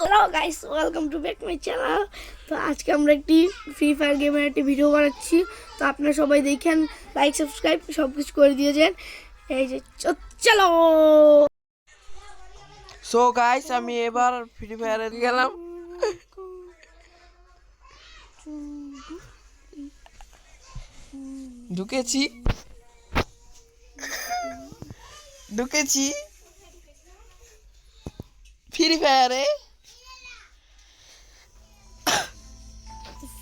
Hello guys welcome to back my channel তো আজকে আমরা একটি ফ্রি ফায়ার গেমের একটি ভিডিও বানাচ্ছি। তো আপনারা সবাই দেখেন লাইক সাবস্ক্রাইব সব কিছু করে দিয়েছেন এই যে চলো! সো গাইস আমি এবার ফ্রি ফায়ারে গেলাম। ঢুকেছি। ঢুকেছি। ফ্রি ফায়ারে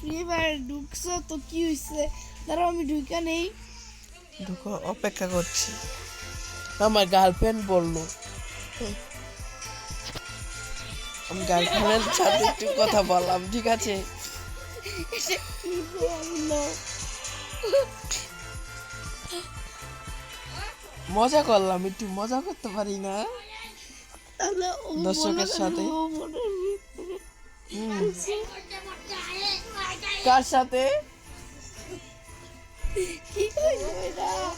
ফ্রি ফায়ার ঢুকছো তো কি হয়েছে দাঁড়াও আমি ঢুকে নেই। ঢুকো অপেক্ষা করছি। আমার গার্লফ্রেন্ড বলল। আমি গার্লফ্রেন্ডের সাথে একটু কথা বললাম ঠিক আছে? মজা করলাম একটু মজা করতে পারি না? দর্শকের সাথে? হুম। কার সাথে?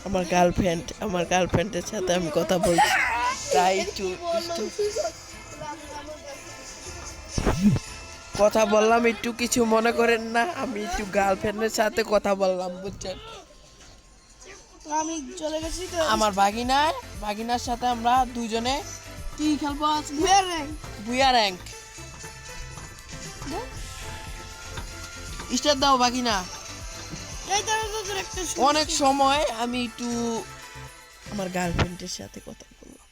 আমার গার্লফ্রেন্ড আমার গার্লফ্রেন্ডের সাথে আমি কথা বলছি। তাই কথা বললাম একটু কিছু মনে করেন না। আমি একটু গার্লফ্রেন্ডের সাথে কথা বললাম বুঝছেন? আমি চলে গেছি তো। আমার বাগিনার বাগিনার সাথে আমরা দুজনে কি খেলব আজ? ভুয়ার র্যাঙ্ক। বুয়া র্যাঙ্ক। স্টার দাও তোদের একটা অনেক সময় আমি একটু আমার গার্লফ্রেন্ডের সাথে কথা বললাম।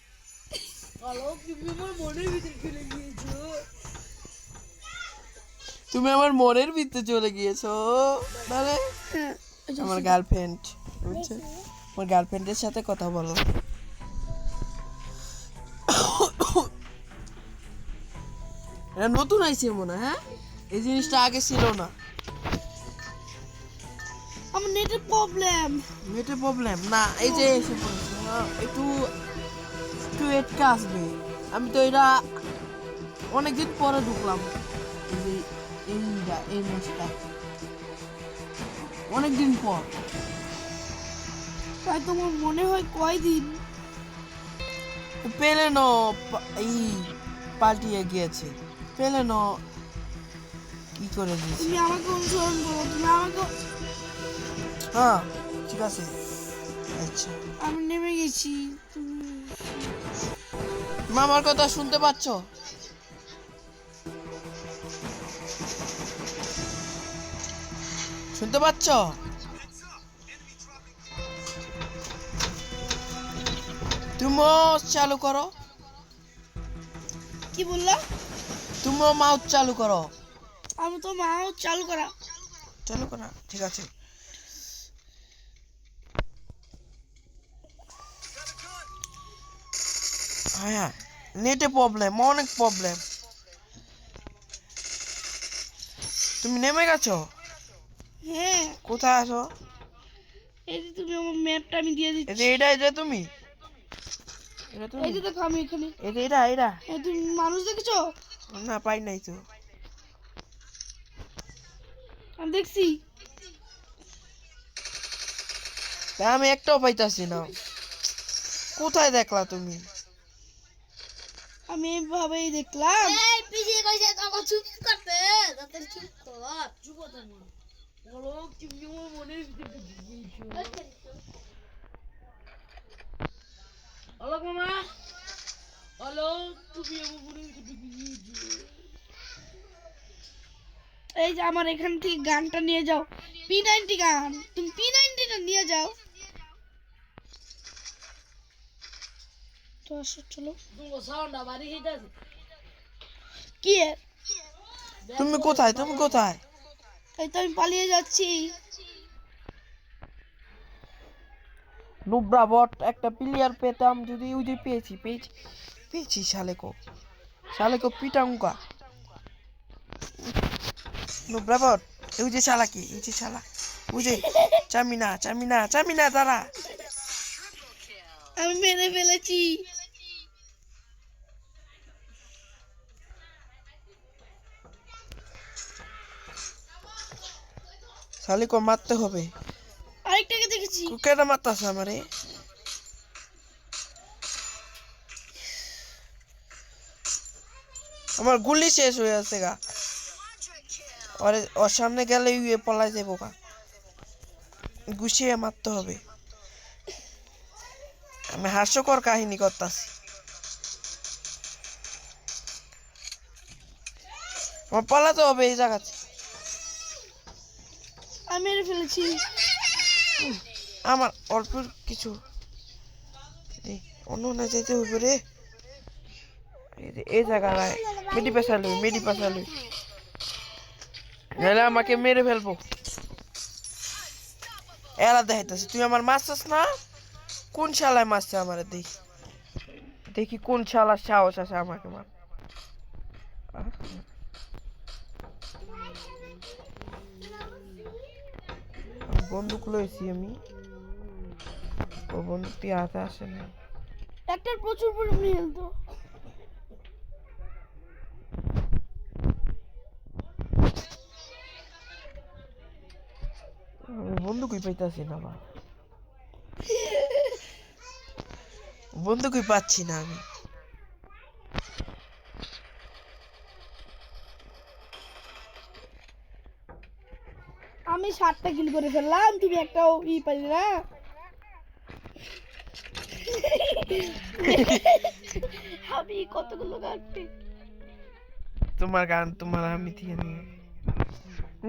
তুমি আমার মনের ভিতরে চলে গিয়েছো? তাহলে হ্যাঁ আমার গার্লফ্রেন্ড বুঝছ? আমার গার্লফ্রেন্ডের সাথে কথা বলো। এটা নতুন আইছে মনে হয়, হ্যাঁ? এই জিনিসটা আগে ছিল না। নেটের প্রবলেম নেটে প্রবলেম না এই যে হ্যাঁ, একটু একটু এটকা আসবে। আমি তো এটা অনেকদিন পরে ঢুকলাম। এইটা এই ম্যাচটা অনেকদিন পর। তাই তোমার মনে হয় কয়দিন? পেলেনো এই পাল্টিয়ে গিয়েছে। পেলেনো কি করে দিয়েছে? তুমি আমাকে অনুসরণ করো তুমি আমাকে হ্যাঁ ঠিক আছে। আচ্ছা। আমি নেমে গেছি। তুমি তুমি আমার কথা শুনতে পাচ্ছ? শুনতে পাচ্ছ? তুমিও চালু করো। কি বললা? তুমিও মাউথ চালু করো। আমি তো মাও চালু করা। চালু করা ঠিক আছে। হ্যাঁ নেটে প্রবলেম অনেক প্রবলেম তুমি নেমে গেছো? হ্যাঁ। কোথায় আছো? এই যে তুমি আমার ম্যাপটা আমি দিয়ে দিচ্ছি। যে এটা এটা তুমি। এটা তুমি। এই যে দেখো আমি এখানে। এই যে এটা এটা। এই তুমি মানুষ দেখেছ? না পাই নাই তো। আমি দেখছি। আমি একটাও পাইতাছি না। কোথায় দেখলা তুমি? আমি এইভাবেই দেখলাম। এই কইছে চুপ করতে তাদের চুপ কর। চুপ কর বলো ভিতরে হ্যালো মামা। হ্যালো তুমি আমার এই যে আমার এখান থেকে গানটা নিয়ে যাও। পি নাইনটি গান। তুমি পি নাইনটিটা নিয়ে যাও। তো আসো চলো। কি? তুমি কোথায়? তুমি কোথায়? এই তো আমি পালিয়ে যাচ্ছি। নুব্রা বট একটা প্লেয়ার পেতাম যদি ওই যে পেয়েছি পেয়েছি পেয়েছি শালেকো। শালেকো পিটাঙ্কা নুব্রা বট ওই যে শালা কি? ওই যে শালা। ওই যে চামিনা চামিনা চামিনা দাঁড়া। আমি মেরে ফেলেছি। শালিকো মারতে হবে। আরেকটাকে দেখেছি। কেন মারতাছে আমারে। আমার গুলি শেষ হয়ে আছে গা। ওর ওর সামনে গেলে ইয়ে পলাই যাব গা। গুছিয়ে মারতে হবে। আমি হাস্যকর কাহিনী করতেছি। আমার পালাতে হবে এই জায়গাতে। আমি মেরে ফেলেছি। আমার অল্প কিছু। অন্য না যেতে হবে রে। এই জায়গায় মেডি পেশালু মেডি পেশালু নাহলে আমাকে মেরে ফেলব। এরা দেখাইতেছে, তুই আমার মাছ মারছিস না? কোন শালায় মারছে আমার দেখি। দেখি কোন শালার সাহস আছে আমাকে মার বন্দুক লইছি আমি। ও বন্দুকটি হাতে আসে না একটার প্রচুর পরিমাণে হেলতো আমি বন্দুকই পাইতাছি না বা বন্দুকই পাচ্ছি না আমি আমি সাতটা কিল করে ফেললাম, তুমি একটাও ই পাইলে না। আমি কতগুলো কাটতে তোমার গান তোমার আমি দিয়ে নিয়ে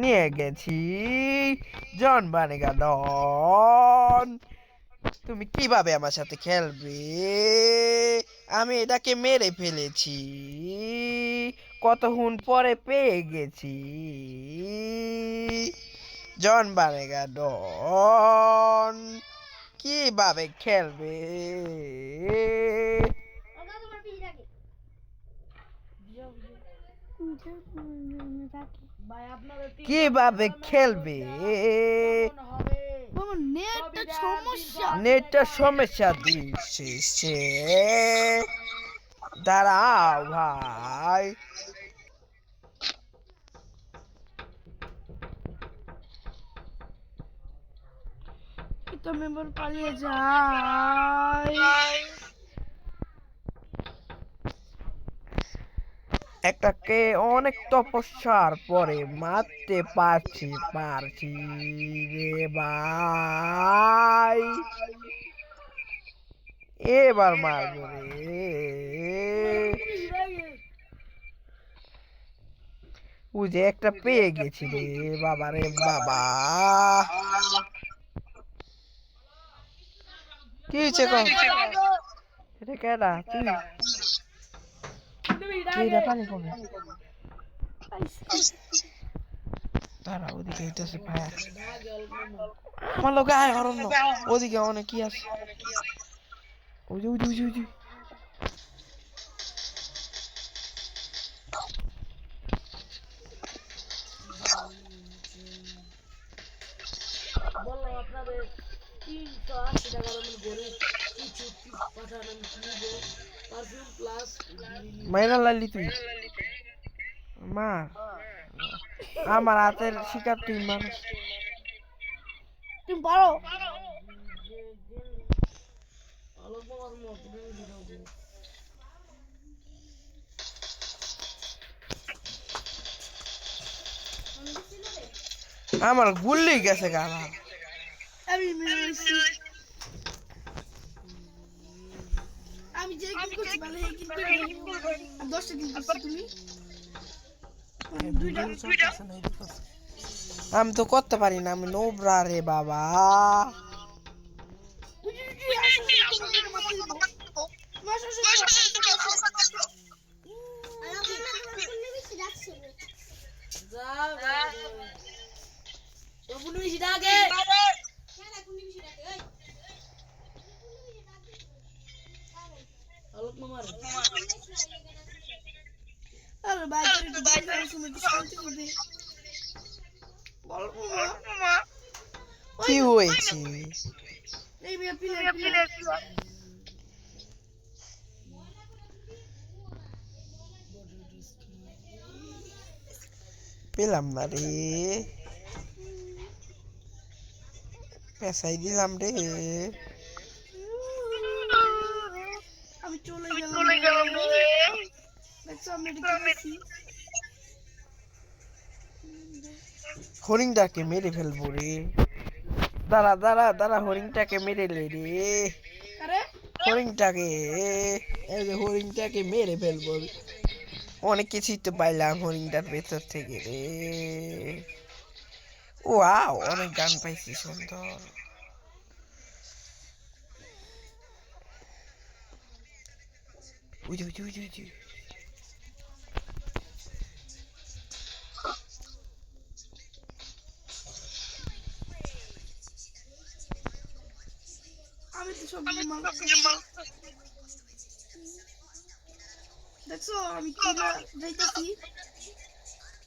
নিয়ে গেছি, জন বানেগা ডন। তুমি কীভাবে আমার সাথে খেলবে? আমি এটাকে মেরে ফেলেছি। কতক্ষণ পরে পেয়ে গেছি? জন বানেগা ডন কীভাবে খেলবে কীভাবে খেলবে নেটটা সমস্যা। নেটটা সমস্যা দিচ্ছে। দাঁড়াও ভাই। তো মেম্বার পালিয়ে যায় অনেক তপস্যার পরে মারতে পারছি পারছি রে ভাই। এবার মারবো রে। ও যে একটা পেয়ে গেছি রে বাবা রে বাবা। কি হয়েছে কম এটা কেডা? তুই এটা পানি কমে। তারা ওদিকে হইতেছে ফায়ার আমার লোক আয় হরণ ওদিকে অনেক কি আছে। ওই যে ওই মাইনা লালি তুই। মার। আমার হাতের শিকার তুই মানুষ তুমি পারো? আমার গুল্লি গেছে গালা আমি মেরে ফেলেছি আমি যে কিল করছি ভালো কিল করে আমি দশটা কিল করছি তুমি? আমি তো করতে পারি না আমি নোবরা রে বাবা। উজি, আসো, আসো, কি হয়েছে এই মেয়ে পিলে পিলে পেলাম না রে পেশাই দিলাম রে আমি চলে গেলাম রে। দেখছ আমি এটা কি করছি? হরিণটাকে মেরে ফেলব রে। দাঁড়া দাঁড়া দাঁড়া হরিণটাকে মেরে লে রে। হরিণটাকে এই যে হরিণটাকে মেরে ফেলব। অনেক কিছুই তো পাইলাম হরিণটার ভেতর থেকে রে। ওয়াও অনেক গান পাইছি সুন্দর। Uy, uy, uy, uy, uy. Ale ty są malce. Tak co, mi kurwa, wejdę ci?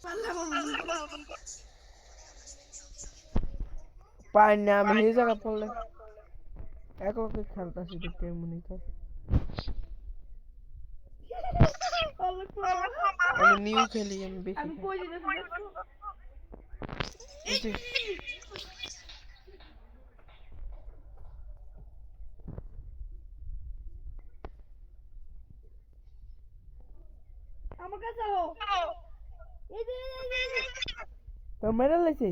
Panama. Panama, nie zaraz pole. Jak on wykręca się do tej monitor? আমি নিউ খেলি আমি বেশি আমি কই আমার কাছে মেরে লাইছে?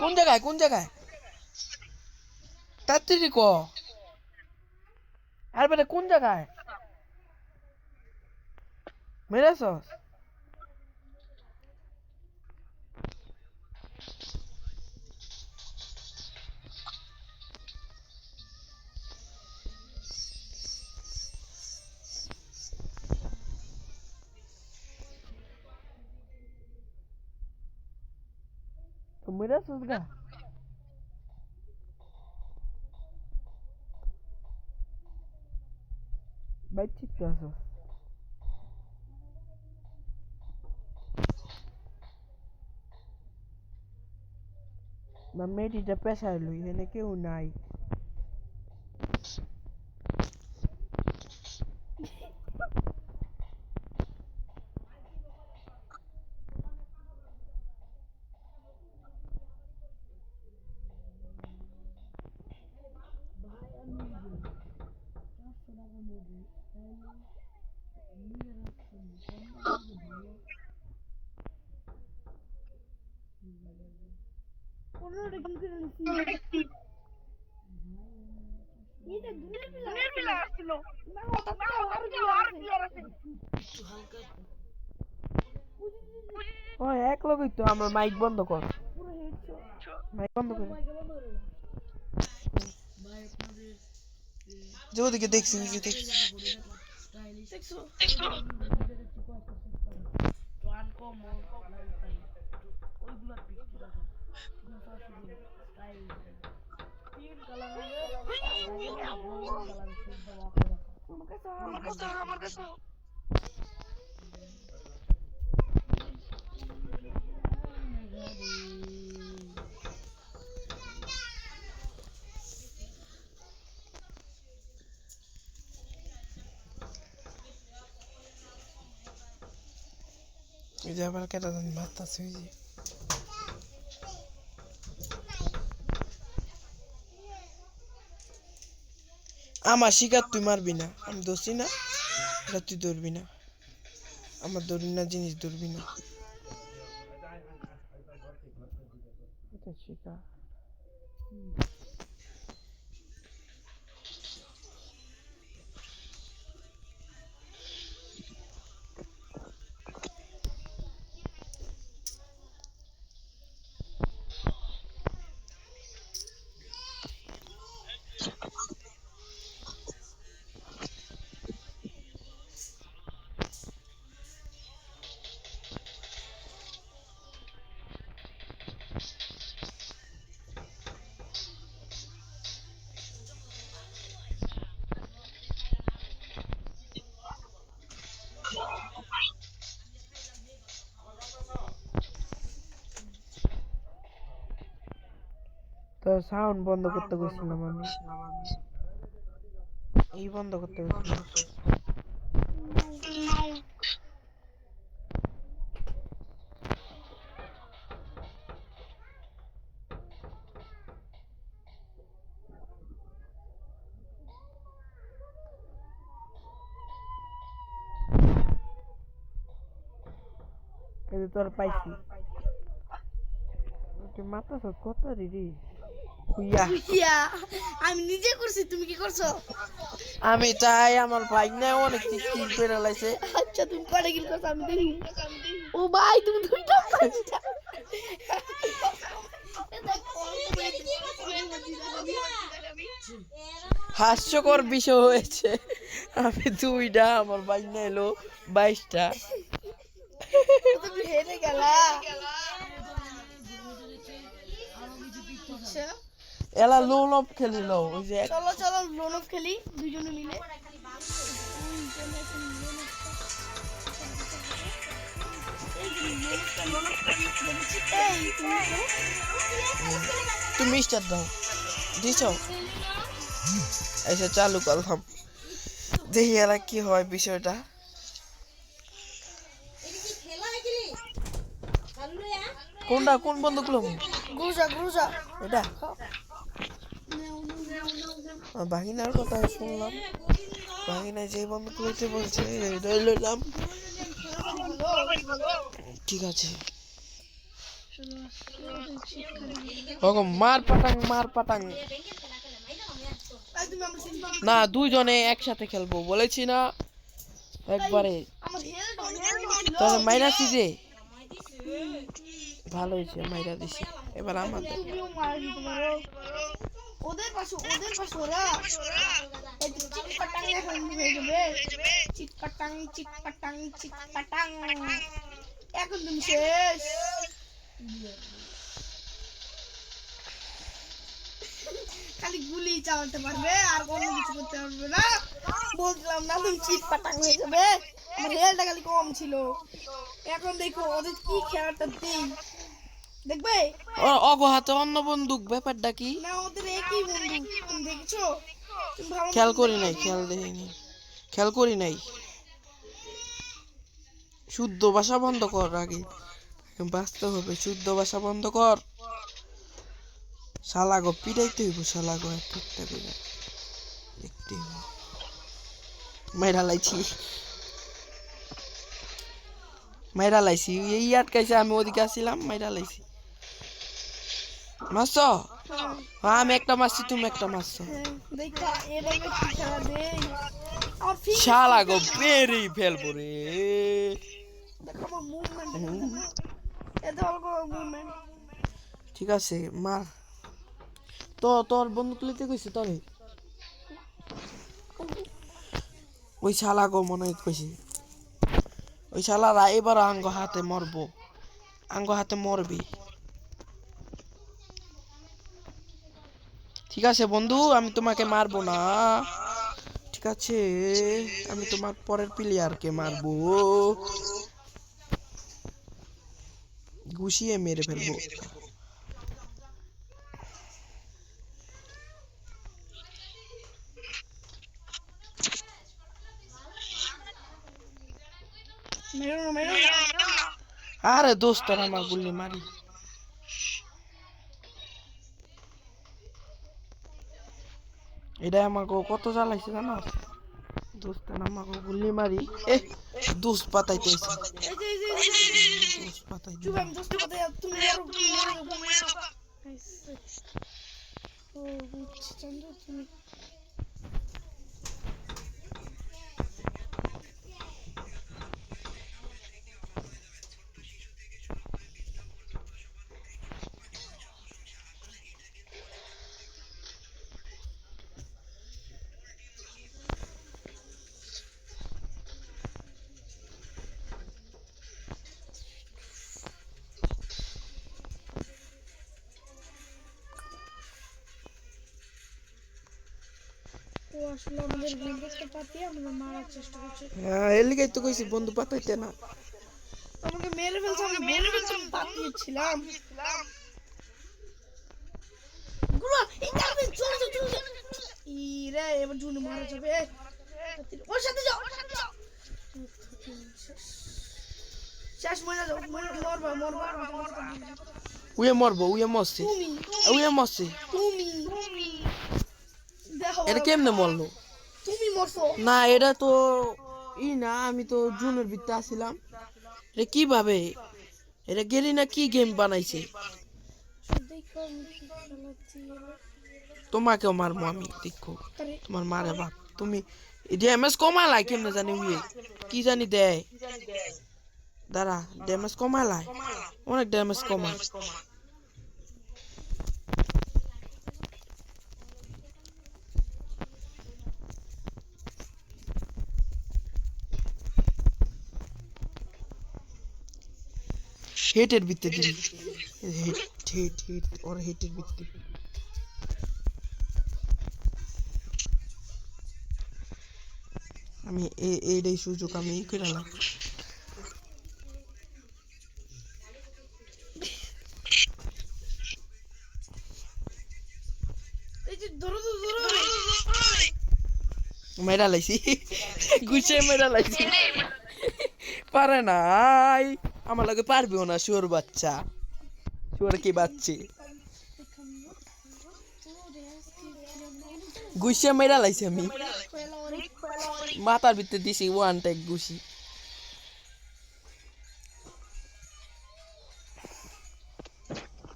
কোন জায়গায় কোন জায়গায়? তাড়াতাড়ি ক আর বেটা কোন জায়গায়? মেরেছস তো মেরেছস গা বাইক চিত্তে আছো Mamedi de Pesaro i Enrique nai আমার মাইক বন্ধ কর। মাইক বন্ধ কর। যে ওদিকে দেখছি ওদিকে দেখছি? দেখছ? আমার কাছে আমার কাছে এই যে আবার কেটা জানি মারতাছে ওই যে। আমার শিকার তুই মারবি না, আমি দোষী না, এটা তুই ধরবি না। আমার ধরবি না, জিনিস ধরবি না। এটা শিকার তো সাউন্ড বন্ধ করতে গেছিলাম আমি। এই বন্ধ করতে গেছিলাম। তোর পাইছি। মাথা কত রে? হুইয়া আমি নিজে করছি তুমি কি করছ? আমি চাই আমার ভাই না অনেক কিল করে লাইছে। আচ্ছা তুমি করছ? আমি দেখি। ও ভাই তুমি দুইটা পাঁচটা হাস্যকর বিষয় হয়েছে। আমি দুইটা আমার ভাই না এলো বাইশটা। তুমি হেরে গেলা। আচ্ছা, এলা লো লপ খেলিল ওই যে চলো চলো লোন অফ খেলি দুজনে মিলে। তুমি স্টার্ট দাও। দিছ? এসে চালু করলাম। দেখি এলা কি হয় বিষয়টা। কোনটা কোন বন্ধু গুলো গুরুজা গুরুজা এটা বাহিনার কথা শুনলাম। বাহিনা যে বন্ধু লইতে বলছে লইলাম। ঠিক আছে। মার পাটাং মার পাটাং। না, দুইজনে একসাথে খেলব, বলেছি না? একবারে। তাহলে মাইনাসি যে ভালো হয়েছে, মাইরা দিছি। এবার আমাদের ওদের পাশে ওদের পাশে ওরা এই চিটপাটাং এখন হয়ে যাবে চিটপাটাং চিটপাটাং চিটপাটাং এখন তুমি শেষ। খালি গুলি চালাতে পারবে আর কোনো কিছু করতে পারবে না। বলছিলাম না তুমি চিটপাটাং হয়ে যাবে। আমার হেলটা খালি কম ছিল। এখন দেখো ওদের কি খেলাটা দিই। দেখবে? অগহাতে অন্য বন্দুক ব্যাপারটা কি? না ওদের একই বন্ধু তুমি দেখেছ? খেয়াল করি নাই খেয়াল দেখিনি। খেয়াল করি নাই। শুদ্ধ ভাষা বন্ধ কর আগে। বাঁচতে হবে শুদ্ধ ভাষা বন্ধ কর। শালাগো পিটাইতে হইব শালাগো একটা একটা করে। দেখতে হইব মাইরা লাইছি। মাইরা লাইছি এই আটকাইছে আমি ওদিকে আসছিলাম মাইরা লাইছি। মারছ? হ্যাঁ আমি একটা মারছি, তুমি একটা মারছো। শালা গো বেরি রে। ঠিক আছে, মার। তো, তোর বন্ধু তুলিতে কইছে তোরে? ওই শালা গো, মনে কইছে। ওই শালারা এবার আঙ্গ হাতে মরবো। আঙ্গ হাতে মরবি ঠিক আছে বন্ধু আমি তোমাকে মারবো না। ঠিক আছে আমি তোমার পরের প্লেয়ারকে মারবো। ঘুষিয়ে মেরে ফেলব। আরে দোস্ত আমার গুলি মারি। এটা আমাকে কত জ্বালাইছে জানো? দোস্ত আমাকে গুলি মারি। এ দোস্ত পাতাইতে দোস্ত পাতাই তুমি ও বুঝছি চন্দ্র তুমি ও আসলে আমাদের গেমটা পাতিয়ে আমরা মারার চেষ্টা করছি। হ্যাঁ এর লিগাই তো কইছি বন্ধু পাতাইতে না। আমাকে মেরে ফেলছে আমি মেরে ফেলছে পাতিয়েছিলামগুলো তাড়াতাড়ি চলে যাও চলে যাও। ই রে এবার জুনি মারা যাবে। ওর সাথে যাও ওর সাথে যাও। শেষ মরে যাও মরবা মরবা উয়ে মরবো উয়ে মরছে। উয়ে মরছে। তুমি। এটা কেমনে মরলো? তুমি মরছো। না এটা তো ই না আমি তো জুনের ভিতরে আসছিলাম এটা কীভাবে? এটা গেরিনা কি গেম বানাইছে? তোমাকেও মারবো আমি দেখো। তোমার মারে বাপ। তুমি ড্যামেজ কমালাই কেমনে জানি উয়ে? কি জানি দেয়? দাঁড়া ড্যামেজ কমালাই? অনেক ড্যামেজ কমায়। হেটের ভিত্তি দিবি হেট হেট হেট ওর হেটের ভিত্তি আমি এ- এইটাই সুযোগ আমি ই করে এই যে ধরো তো ধরো মেরা লাইছি গুছে মেরা লাইছি পারে নাই আমার লগে পারবেও না, শুয়োর বাচ্চা। শুয়োর কি বাচ্চে? গুছিয়ে মেরা লাইছি আমি। মাথার ভিতরে দিছি ওয়ান টেক গুছি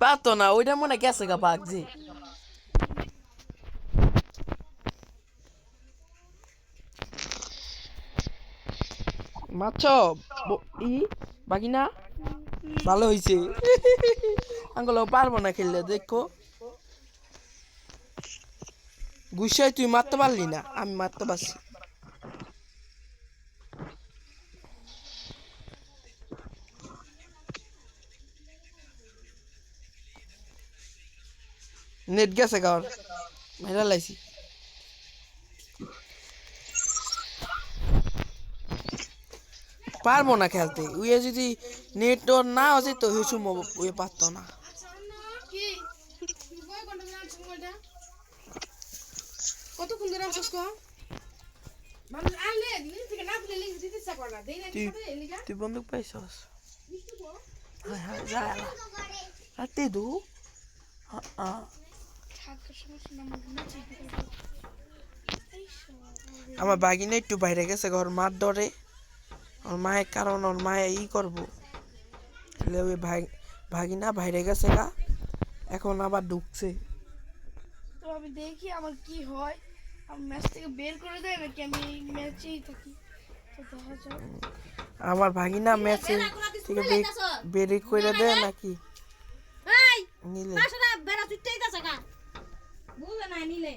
পাতো না, ওইটা মনে গেছে গা বাঘ যে মাছ ই? বাকি না ভালো হয়েছে আঙ্গুলো পারব না খেললে, দেখো। গুসাই তুই মারতে পারলি না, আমি মারতে পারছি। নেট গেছে গাওয়ার মেরা লাইছি। পারব না খেলতে। উয়ে যদি নেট না আছে তো হিসু উয়ে পারতো না। তুই বন্দুক পাইছস? হায় হায় যা রাতে দু। হ্যাঁ আমার বাগিনে একটু বাইরে গেছে ঘর মার ধরে। ওর মায়ের কারণ ওর মায়ে ই করব তাহলে ওই ভাই ভাগিনা বাইরে গেছে গা এখন আবার ঢুকছে তো আমি দেখি আমার কি হয় আমি ম্যাচ থেকে বের করে দেয় নাকি আমি এই ম্যাচেই থাকি আমার ভাগিনা ম্যাচে থেকে বেরি করে দেয় নাকি এই নিলে বেড়া তুইতেই দাস গা বুঝে না নিলে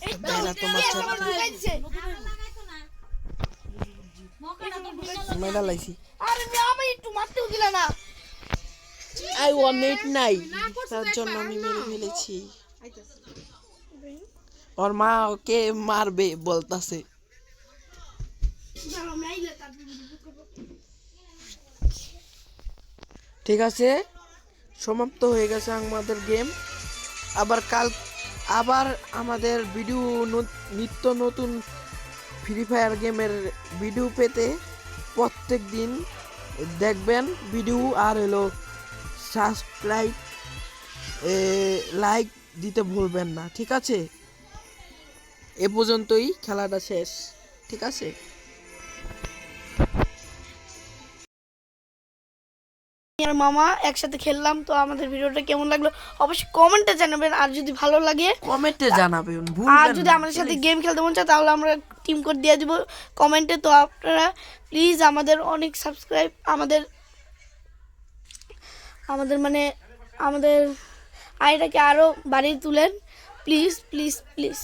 এই তো বেলা তোমার মেডা লাইছি। আরে আমি আমি একটু মারতেও দিল না। আই ওয়ান নেট নাই। তার জন্য আমি মেরে ফেলেছি। ওর মা ওকে মারবে বলতাছে। ঠিক আছে সমাপ্ত হয়ে গেছে আমাদের গেম। আবার কাল আবার আমাদের ভিডিও নিত্য নতুন ফ্রি ফায়ার গেমের ভিডিও পেতে প্রত্যেক দিন দেখবেন ভিডিও আর হলো সাবস্ক্রাইব লাইক দিতে ভুলবেন না, ঠিক আছে? এ পর্যন্তই খেলাটা শেষ, ঠিক আছে? আর মামা একসাথে খেললাম তো আমাদের ভিডিওটা কেমন লাগল অবশ্যই কমেন্টে জানাবেন আর যদি ভালো লাগে কমেন্টে জানাবেন আর যদি আমাদের সাথে গেম খেলতে মন চায় তাহলে আমরা টিম কোড দিয়ে দিব কমেন্টে তো আপনারা প্লিজ আমাদের অনেক সাবস্ক্রাইব আমাদের আমাদের মানে আমাদের আয়টাকে আরও বাড়িয়ে তুলেন প্লিজ প্লিজ প্লিজ